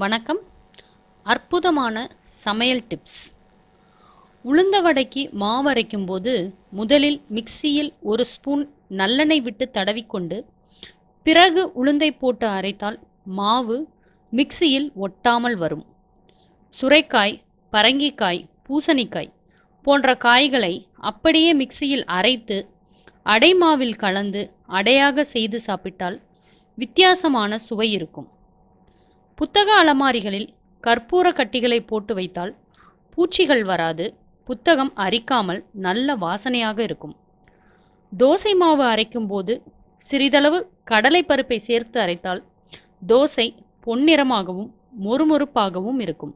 வணக்கம். அற்புதமான சமையல் டிப்ஸ். உளுந்த வடைக்கு மாவு அரைக்கும் போது முதலில் மிக்சியில் ஒரு ஸ்பூன் நல்லெண்ணெய் விட்டு தடவிக்கொண்டு பிறகு உளுந்தை போட்டு அரைத்தால் மாவு மிக்சியில் ஒட்டாமல் வரும். சுரைக்காய் பரங்கிக்காய் பூசணிக்காய் போன்ற காய்களை அப்படியே மிக்சியில் அரைத்து அடைமாவில் கலந்து அடையாக செய்து சாப்பிட்டால் வித்தியாசமான சுவை இருக்கும். புத்தக அலமாரிகளில் கற்பூர கட்டிகளை போட்டு வைத்தால் பூச்சிகள் வராது புத்தகம் அரிக்காமல் நல்ல வாசனையாக இருக்கும். தோசை மாவு அரைக்கும் போது சிறிதளவு கடலை பருப்பை சேர்த்து அரைத்தால் தோசை பொன்னிறமாகவும் மொறுமொறுப்பாகவும் இருக்கும்.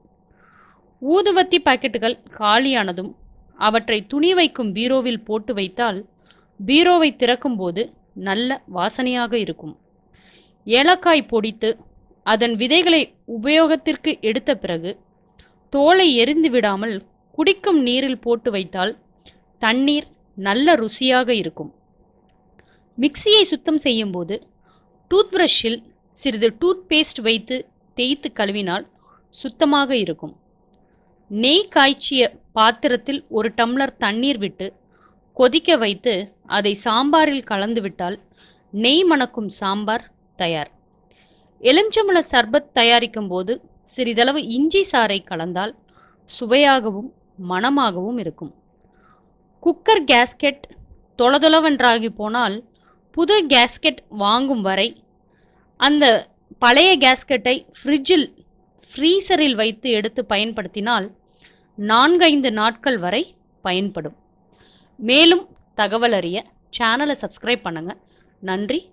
ஊதுவத்தி பாக்கெட்டுகள் காலியானதும் அவற்றை துணி வைக்கும் பீரோவில் போட்டு வைத்தால் பீரோவை திறக்கும்போது நல்ல வாசனையாக இருக்கும். ஏலக்காய் பொடித்து அதன் விதைகளை உபயோகத்திற்கு எடுத்த பிறகு தோலை எரிந்து விடாமல் குடிக்கும் நீரில் போட்டு வைத்தால் தண்ணீர் நல்ல ருசியாக இருக்கும். மிக்சியை சுத்தம் செய்யும்போது டூத் பிரஷ்ஷில் சிறிது டூத் பேஸ்ட் வைத்து தேய்த்து கழுவினால் சுத்தமாக இருக்கும். நெய் காய்ச்சிய பாத்திரத்தில் ஒரு டம்ளர் தண்ணீர் விட்டு கொதிக்க வைத்து அதை சாம்பாரில் கலந்துவிட்டால் நெய் மணக்கும் சாம்பார் தயார். எலுமிச்சம்பழ சர்பத் தயாரிக்கும் போது சிறிதளவு இஞ்சி சாறை கலந்தால் சுவையாகவும் மணமாகவும் இருக்கும். குக்கர் கேஸ்கெட் தொளதொளவென்றாகி போனால் புது கேஸ்கெட் வாங்கும் வரை அந்த பழைய கேஸ்கெட்டை ஃப்ரிட்ஜில் ஃப்ரீசரில் வைத்து எடுத்து பயன்படுத்தினால் நான்கைந்து நாட்கள் வரை பயன்படும். மேலும் தகவல் அறிய சேனலை சப்ஸ்கிரைப் பண்ணுங்கள் நன்றி.